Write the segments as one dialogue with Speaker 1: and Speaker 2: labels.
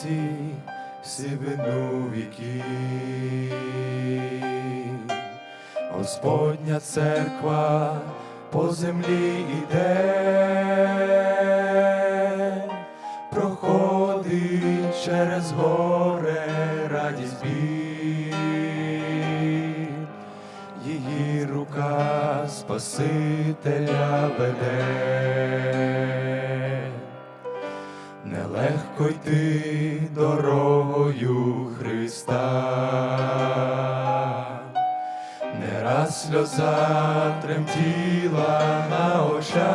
Speaker 1: таємниці сивину віків. Господня церква по землі іде, проходить через горе радість біль, її рука Спасителя веде. Нелегко йти дорогою Христа, не раз сльоза тремтіла на очах,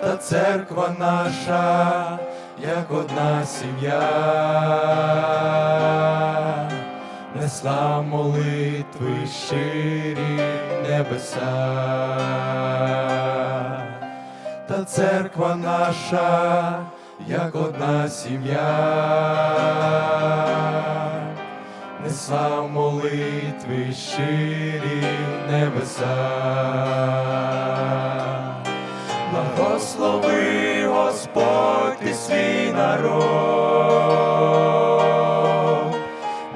Speaker 1: та церква наша, як одна сім'я, несла молитви щирі небеса та церква наша, як одна сім'я, несла молитви щирі небеса. Благослови Господь ти свій народ,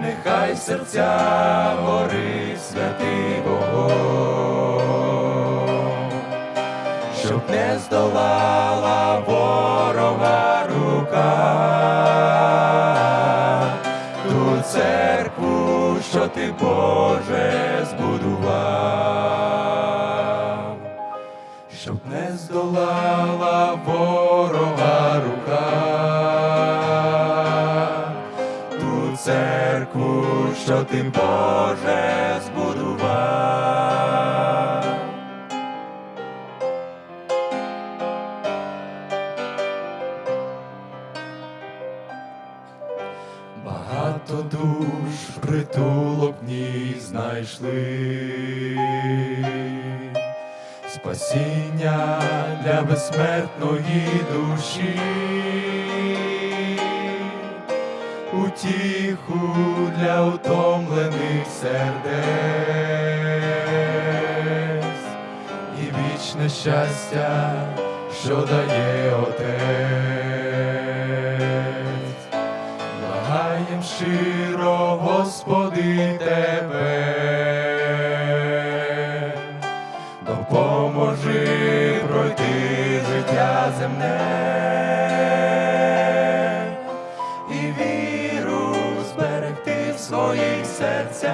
Speaker 1: нехай серця горить святий вогонь щоб не здолала ворога рука, ту церкву, що ти Боже збудував, щоб не здолала ворога рука, ту церкву, що ти Боже збудував. Багато душ притулок в ній знайшли, спасіння для безсмертної душі, утіху для утомлених сердець. І вічне щастя, що дає Отець. Щиро, Господи, Тебе, допоможи пройти життя земне. І віру зберегти в своїх серцях,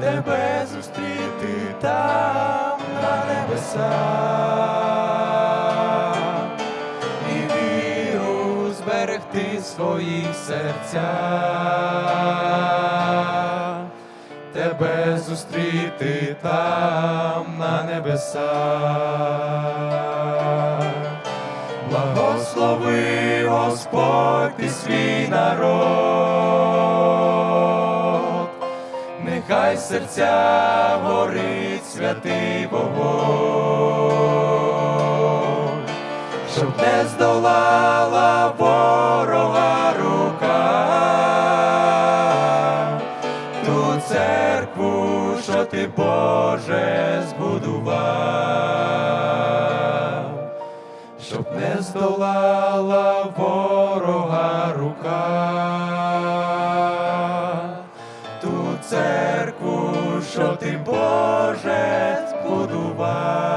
Speaker 1: Тебе зустріти там на небесах своїх серцях, тебе зустріти там на небесах. Благослови Господь ти свій народ, нехай серця горить святий вогонь щоб не здолала церкву, що ти Боже збудував, щоб не здолала ворога рука, ту церкву, що ти Боже збудував.